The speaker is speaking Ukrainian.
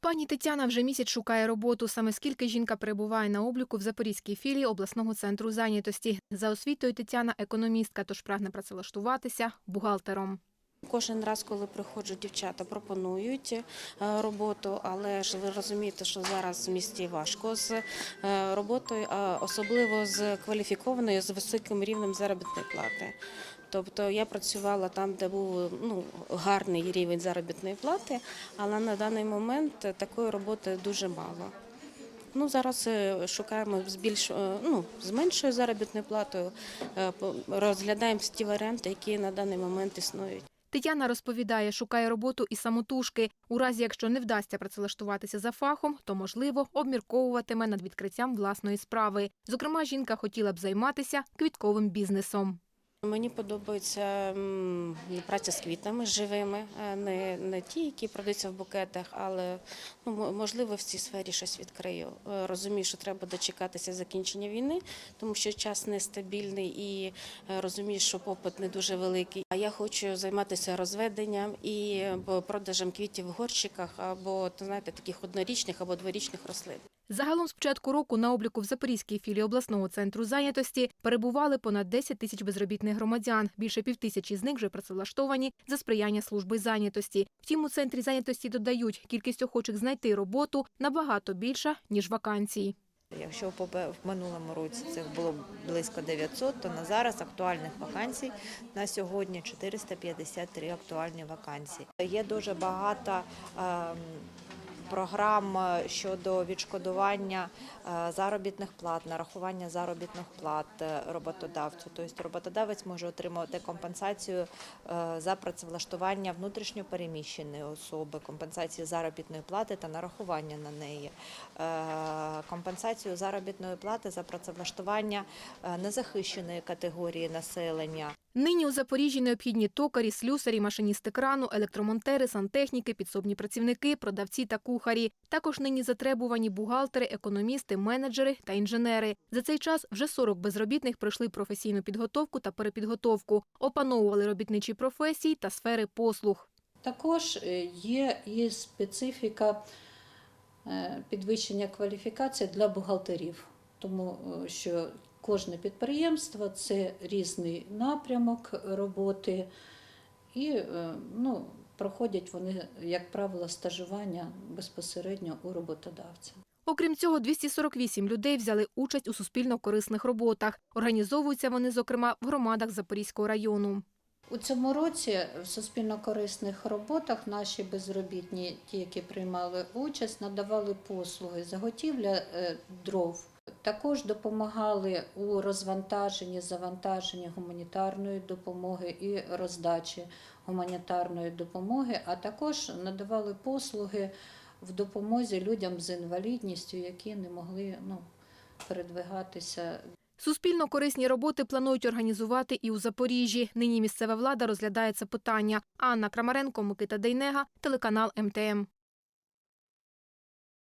Пані Тетяна вже місяць шукає роботу. Саме скільки жінка перебуває на обліку в Запорізькій філії обласного центру зайнятості. За освітою Тетяна економістка, тож прагне працевлаштуватися бухгалтером. Кожен раз, коли приходжу, дівчата пропонують е, роботу, але ж ви розумієте, що зараз в місті важко з е, роботою, особливо з кваліфікованою, з високим рівнем заробітної плати. Тобто я працювала там, де був ну, гарний рівень заробітної плати, але на даний момент такої роботи дуже мало. Ну, зараз е, шукаємо з більш е, ну, з меншою заробітною платою, е, розглядаємо ті варіанти, які на даний момент існують. Тетяна розповідає, шукає роботу і самотужки. У разі, якщо не вдасться працевлаштуватися за фахом, то можливо обмірковуватиме над відкриттям власної справи. Зокрема, жінка хотіла б займатися квітковим бізнесом. Мені подобається праця з квітами живими, е, не, не ті, які продаються в букетах, але ну, можливо в цій сфері щось відкрию. Е, Розумію, що треба дочекатися закінчення війни, тому що час нестабільний і е, розумію, що попит не дуже великий. А я хочу займатися розведенням і продажем квітів в горщиках або знаєте, таких однорічних або дворічних рослин. Загалом з початку року на обліку в Запорізькій філії обласного центру зайнятості перебували понад 10 тисяч безробітних громадян. Більше півтисячі з них вже працевлаштовані за сприяння служби зайнятості. Втім, у центрі зайнятості додають, кількість охочих знайти роботу набагато більша, ніж вакансій. Якщо в минулому році це було близько 900, то на зараз актуальних вакансій на сьогодні 453 актуальні вакансії. Є дуже багато ем, програм е, щодо відшкодування е, заробітних плат, нарахування заробітних плат е, роботодавцю. Тобто роботодавець може отримувати компенсацію за працевлаштування внутрішньо переміщеної особи, компенсацію заробітної плати та нарахування на неї, компенсацію заробітної плати за працевлаштування незахищеної категорії населення. Нині у Запоріжжі необхідні токарі, слюсарі, машиністи крану, електромонтери, сантехніки, підсобні працівники, продавці та кухарі. Також нині затребувані бухгалтери, економісти, менеджери та інженери. За цей час вже 40 безробітних пройшли професійну підготовку та перепідготовку, опановували робітничі професії та сфери послуг. Також е, є і специфіка е, підвищення кваліфікації для бухгалтерів, тому е, що кожне підприємство це різний напрямок роботи, і е, ну, проходять вони, як правило, стажування безпосередньо у роботодавця. Окрім цього, 248 людей взяли участь у суспільно-корисних роботах. Організовуються вони, зокрема, в громадах Запорізького району. У цьому році в суспільно-корисних роботах наші безробітні, ті, які приймали участь, надавали послуги заготівля е, дров. Також допомагали у розвантаженні, завантаженні гуманітарної допомоги і роздачі гуманітарної допомоги, а також надавали послуги в допомозі людям з інвалідністю, які не могли ну, передвигатися Суспільно-корисні роботи планують організувати і у Запоріжжі. Нині місцева влада розглядає це питання. Анна Крамаренко, Микита Дейнега, телеканал МТМ.